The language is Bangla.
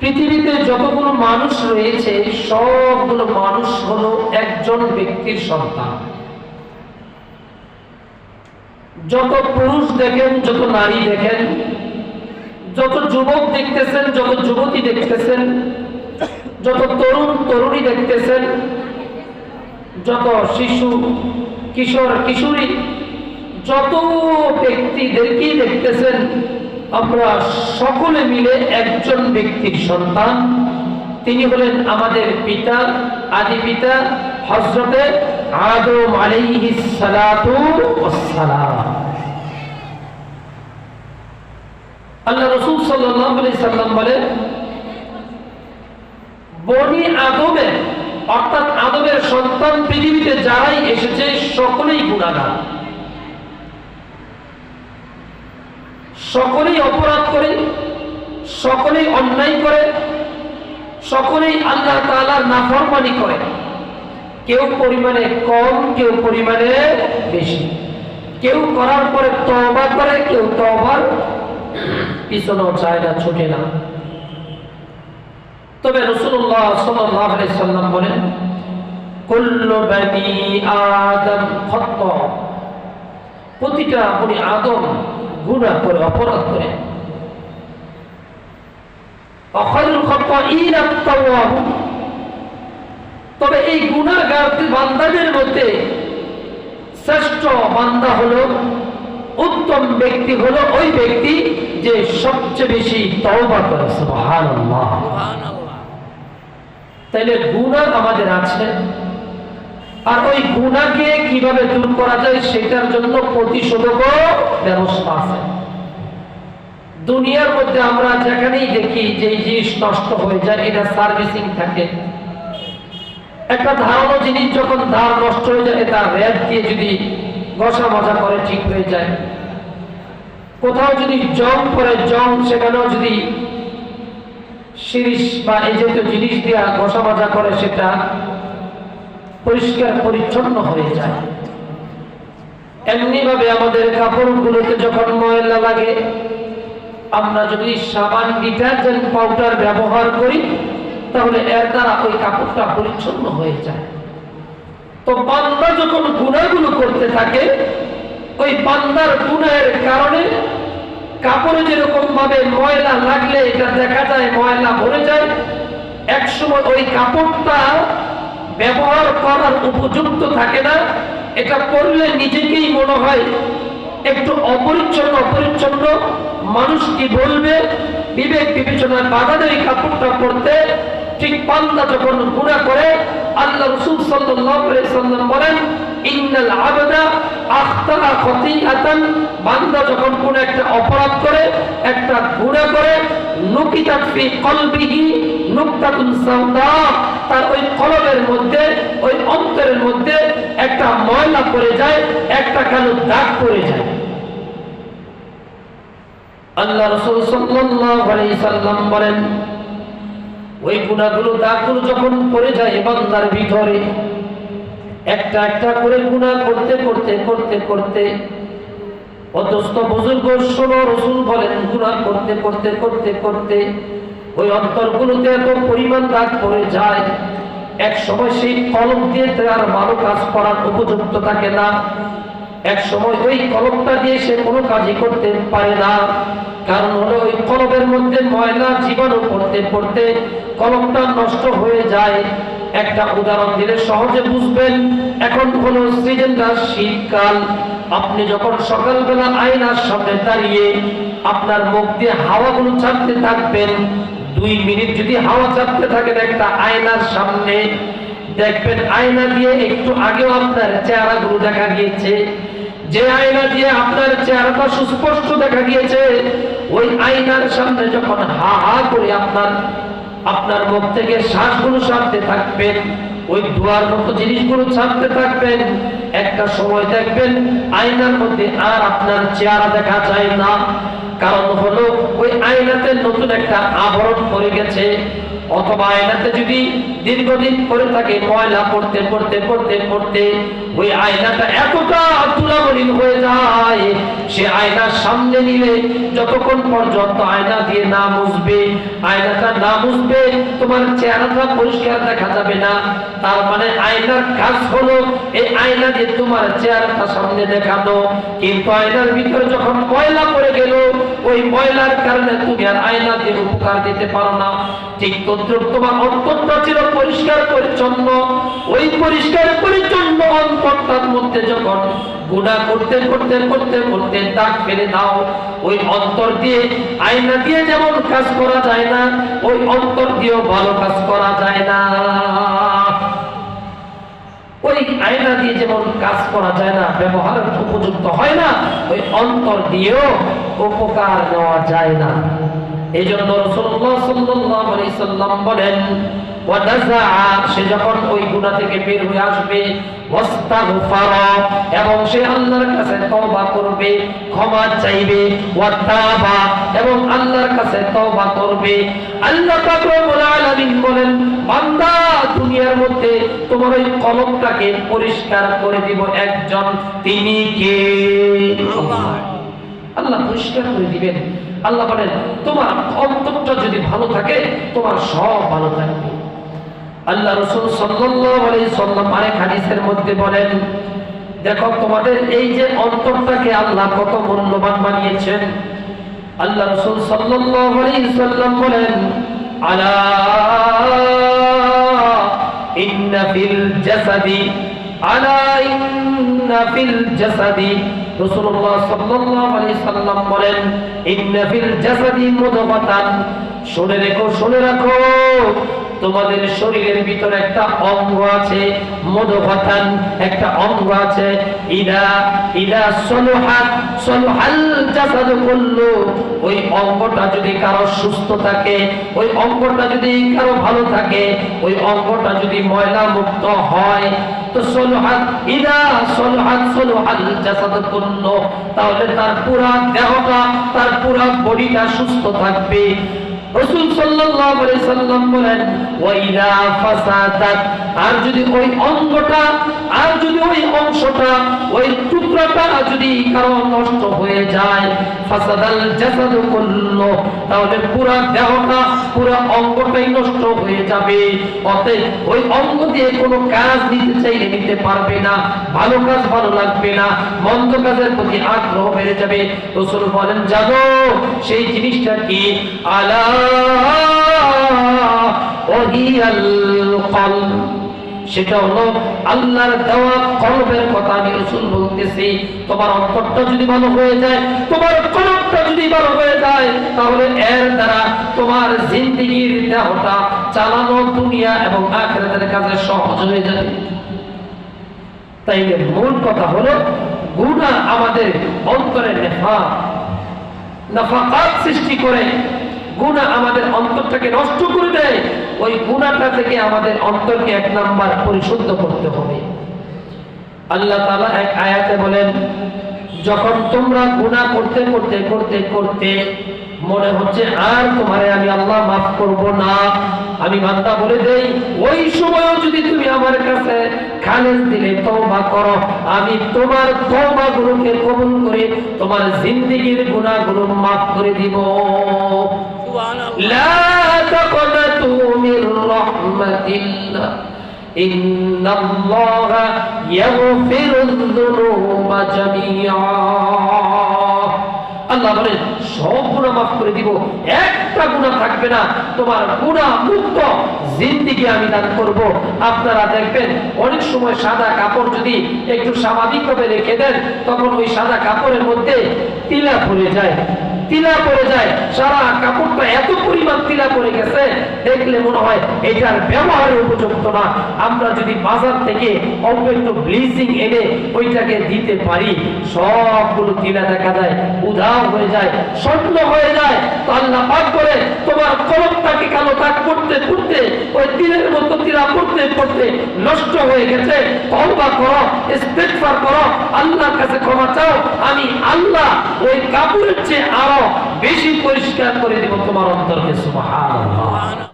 পৃথিবীতে যতগুলো মানুষ রয়েছে, সবগুলো মানুষ হলো একজন ব্যক্তির সন্তান। যত পুরুষ দেখেন, যত নারী দেখেন, যত যুবক দেখতেছেন, যত যুবতী দেখতেছেন, যত তরুণ, তরুণী দেখতেছেন, যত শিশু, কিশোর, কিশোরী, যত ব্যক্তিদেরকেই দেখতেছেন আমরা সকলে মিলে একজন ব্যক্তির সন্তান। তিনি হলেন আমাদের পিতা, আদি পিতা হজরতে আদম আলাইহিস সালাতু ওয়াসসালাম। আল্লাহ রসুল সাল্লাম বলেন, বনি আদমের অর্থাৎ আদমের সন্তান পৃথিবীতে যারাই এসেছে, সকলেই গুণাগার সকলেই অপরাধ করে, সকলেই অন্যায় করে, সকলেই আল্লাহ তাআলার নাফরমানি করে। কেউ পরিমাণে কম, কেউ পরিমাণে বেশি। কেউ করার পরে তওবা করে, কেউ তওবার, পিছনেও চায় না, ছুটে না। তবে রসুল্লাহ সাল্লাম বলেন প্রতিটা বনি আদম গুনাহ করে অপরাধ করে। তবে এই গুনাহগার বান্দাদের মধ্যে শ্রেষ্ঠ বান্দা হল উত্তম ব্যক্তি হলো ওই ব্যক্তি যে সবচেয়ে বেশি তওবা করে সুবহানাল্লাহ। তাইলে গুণা আমাদের আছে। আর ওই গুণাকে কীভাবে দূর করা যায় সেটার জন্য প্রতিশোধকও ব্যবস্থা আছে। দুনিয়ার মধ্যে আমরা যেখানেই দেখি যে জিনিস নষ্ট হয়ে যায়, এটা সার্ভিসিং থাকে। একটা ধারালো জিনিস যখন ধার নষ্ট হয়ে যায়, তার র্যাপ দিয়ে যদি ঘষা মাজা করে ঠিক হয়ে যায়। কোথাও যদি জং করে জং সেখানেও যদি শিরিষ বা এই জাতীয় জিনিস দিয়া ঘষা মাজা করে, সেটা পরিষ্কার, পরিচ্ছন্ন হয়ে যায়। এমনি ভাবে আমাদের কাপড়গুলোতে যখন ময়লা লাগে, আমরা যদি সাবান ডিটারজেন্ট পাউডার ব্যবহার করি, তাহলে এর দ্বারা ওই কাপড়টা পরিচ্ছন্ন হয়ে যায়। তো বান্দা যখন গুণাগুলো করতে থাকে, ওই বান্দার গুণের কারণে কাপড়ে যেরকম ভাবে ময়লা লাগলে এটা দেখা যায়, ময়লা ভরে যায়, একসময় ওই কাপড়টা ব্যবহার করার উপযুক্ত থাকে না। এটা পরলে নিজেকেই মনে হয় একটু অপরিচ্ছন্ন অপরিচ্ছন্ন। মানুষ কি বলবে, বিবেক বিবেচনায় বাধা দেয় কাপড়টা পরতে। ঠিক পান্না যখন গুণা করে, আল্লাহ রসুল সাল্লাম বলেন, ইন্নাল আবদা আখতারা খতিআতান। বান্দা যখন কোন একটা অপরাধ করে, একটা গুনাহ করে, নুকিতাত ফি কলবিহি নুকতাতুন সাওদা তার ওই কলবের মধ্যে, ওই অন্তরের মধ্যে একটা ময়লা পড়ে যায়, একটা কালো দাগ পড়ে যায়। আল্লাহ রাসূল সাল্লাল্লাহু আলাইহি সাল্লাম বলেন, ওই গুণাগুলো দাগগুলো যখন পড়ে যায় বান্দার ভিতরে, একটা একটা করে গুণা করতে করতে করতে করতে অদস্ত বুজুর্গ ষোলো রসুল বলেন গুণা করতে করতে করতে করতে ওই অন্তরগুলোতে এত পরিমাণ দাগ পড়ে যায়। এক সময় সেই কলম দিয়ে আর ভালো কাজ করার উপযুক্ত থাকে না। এক সময় ওই কলমটা দিয়ে সে কোনো কাজই করতে পারে না। কারণ হলো ওই কলমের মধ্যে ময়লা জীবাণু পড়তে পড়তে কলমটা নষ্ট হয়ে যায়। একটা উদাহরণ দিলে সহজে বুঝবেন, এখন হলো সিজনটা শীতকাল। আপনি যখন সকালবেলা আয়নার সামনে দাঁড়িয়ে আপনার মুখ দিয়ে হাওয়াগুলো ছাড়তে থাকবেন দুই মিনিট যদি হাওয়া চাপতে থাকেন, একটা আয়নার সামনে দেখবেন, আয়না দিয়ে একটু আগেও আপনার চেহারা চেহারাগুলো দেখা গিয়েছে। যে আয়না দিয়ে আপনার চেহারাটা সুস্পষ্ট দেখা গিয়েছে, ওই আয়নার সামনে যখন হা হা করে আপনার আপনার মুখ থেকে শ্বাসগুলো ছাড়তে থাকবেন, ওই ধোয়ার মতো জিনিসগুলো ছাড়তে থাকবেন, একটা সময় দেখবেন আয়নার মধ্যে আর আপনার চেহারা দেখা যায় না। কারণ হলো ওই আয়নাতে নতুন একটা আবরণ পড়ে গেছে। অথবা আয়নাতে যদি দীর্ঘদিন পরে থাকে, ময়লা পড়তে পড়তে পড়তে পড়তে, ওই আয়নাটা এতটা তুলামলিন হয়ে যায়, সে আয়নার সামনে নিলে যতক্ষণ পর্যন্ত আয়না দিয়ে না মুছবে, আয়নাটা না মুছবে, তোমার চেহারাটা পরিষ্কার দেখা যাবে না। তার মানে আয়নার কাজ হলো এই আয়না দিয়ে তোমার চেহারাটা সামনে দেখানো। কিন্তু আয়নার ভিতরে যখন ময়লা পড়ে গেল ওই ময়লার কারণে তুমি আর আয়না দিয়ে উপকার দিতে পারো না। ঠিক তদ্রুপ তোমার অন্তরটা ছিল পরিষ্কার পরিচ্ছন্ন। ওই পরিষ্কার পরিচ্ছন্ন অন্তরটার মধ্যে যখন গুণা করতে করতে করতে করতে দাগ ফেলে দাও, ওই অন্তর দিয়ে আয়না দিয়ে যেমন কাজ করা যায় না, ওই অন্তর দিয়েও ভালো কাজ করা যায় না। ওই আয়না দিয়ে যেমন কাজ করা যায় না, ব্যবহারের উপযুক্ত হয় না, ওই অন্তর দিয়েও উপকার নেওয়া যায় না। এই জন্য রসুল্লাহ সাল্লাম বলেন সে যখন ওই গুনাহ থেকে বের হয়ে আসবে এবং সে আল্লাহর কাছে তওবা করবে, ক্ষমা চাইবে এবং আল্লাহর কাছে করবে। আল্লাহ বলেন, বান্দা, দুনিয়ার মধ্যে তোমার ওই কলমটাকে পরিষ্কার করে দিব একজন, তিনি কে? আল্লাহ পরিষ্কার করে দিবেন। আল্লাহ বলেন, তোমার অন্তরটা যদি ভালো থাকে, তোমার সব ভালো থাকবে। আল্লাহ রসুল সাল্লাম আরেক হাদিসের মধ্যে বলেন, দেখো, তোমাদের এই যে অন্তরটাকে আল্লাহ কত মূল্যবান বানিয়েছেন। আল্লাহ রসুল সাল্লাম বলেন, আলা ইন্না ফিল জাসাদি, আলা ইন্না ফিল জাসাদি। রাসূলুল্লাহ সাল্লাল্লাহু আলাইহি সাল্লাম বলেন, ইন্না ফিল জাসাদি মুদগাতান। শুনে রেখো, শুনে রাখো। তোমাদের শরীরের ভিতরে একটা অঙ্গ আছে মধুভাতান একটা অঙ্গ আছে। ইদা ইদা সলহাত, সলহাল জাসাদ কুল্লু। ওই অঙ্গটা যদি কারও সুস্থ থাকে, ওই অঙ্গটা যদি কারও ভালো থাকে, ওই অঙ্গটা যদি ময়লা মুক্ত হয়, তো সলহাত, ইদা সলহাত, সলহাল জাসাদ কুল্লু। তাহলে তার পুরা দেহটা, তার পুরা বডিটা সুস্থ থাকবে। রসুল সাল্লাম বলেন ওয়াইদা ফাসাদাত। আর যদি ওই অঙ্গটা আর যদি ওই অংশটা ওই যদি কারও নষ্ট হয়ে যায়, ফাসাদাল জাসাদু কুল্লু, তাহলে পুরো দেহটা, পুরো অঙ্গটাই নষ্ট হয়ে যাবে। অতএব ওই অঙ্গ দিয়ে কোনো কাজ নিতে চাইলে নিতে পারবে না, ভালো কাজ ভালো লাগবে না, মন্দ কাজের প্রতি আগ্রহ বেড়ে যাবে। রসুল বলেন, জানো, সেই জিনিসটা কি? আলা ওহিয়াল কলব। সেটা হলো আল্লাহর দেওয়া কলবের কথা আমি রসুল বলতেছি। তোমার অন্তরটা যদি ভালো হয়ে যায়, তোমার কলবটা যদি ভালো হয়ে যায়, তাহলে এর দ্বারা তোমার জিন্দিগির দেহটা চালানো দুনিয়া এবং আখেরাতের কাজে সহজ হয়ে যাবে। তাই মূল কথা হলো গুণা আমাদের অন্তরে নেফা নাফাকাত সৃষ্টি করে। গুণা আমাদের অন্তরটাকে নষ্ট করে দেয়, ওই গুণাটা থেকে আমাদের অন্তরকে এক নাম্বার পরিশুদ্ধ করতে হবে। আল্লাহ তাআলা এক আয়াতে বলেন, যখন তোমরা গুনাহ করতে করতে করতে করতে মনে হচ্ছে আর তোমারে আমি আল্লাহ মাফ করব না, আমি বান্দা বলে দেই, ওই সময়ও যদি তুমি আমার কাছে খালেজ দিলে, তওবা করো। আমি তোমার তওবা গুলোকে কবুল করে তোমার জিন্দেগীর গুনাহগুলো মাফ করে দিব। لا تقنطوا من رحمة الله إن الله يغفر الذنوب جميعا আল্লাহ বলেন সব গুণা মাফ করে দিব। একটা গুণা থাকবে না। তোমার গুণা মুক্ত জিন্দিগি আমি দান করব। আপনারা দেখবেন, অনেক সময় সাদা কাপড় যদি একটু স্বাভাবিকভাবে রেখে দেন, তখন ওই সাদা কাপড়ের মধ্যে তিলা পড়ে যায়। তিলা পড়ে যায়। সারা কাপড়টা এত পরিমাণ তিলা পড়ে গেছে, দেখলে মনে হয় এটার ব্যবহারের উপযুক্ত না। আমরা যদি বাজার থেকে একটু ব্লিচিং এনে ওইটাকে দিতে পারি, সবগুলো তিলা দেখা যায়, উধাও হয়ে যায় স্বর্ণ হয়ে যায় তো আল্লাহ পাক করে তোমার কলমটাকে কালো দাগ করতে করতে ওই দিনের মতো তীরা পড়তে পড়তে নষ্ট হয়ে গেছে। তওবা করো, ইস্তেগফার করো, আল্লাহর কাছে ক্ষমা চাও, আমি আল্লাহ ওই কাপড়ের চেয়ে আরও বেশি পরিষ্কার করে দিব তোমার অন্তরকে, সুবহানাল্লাহ।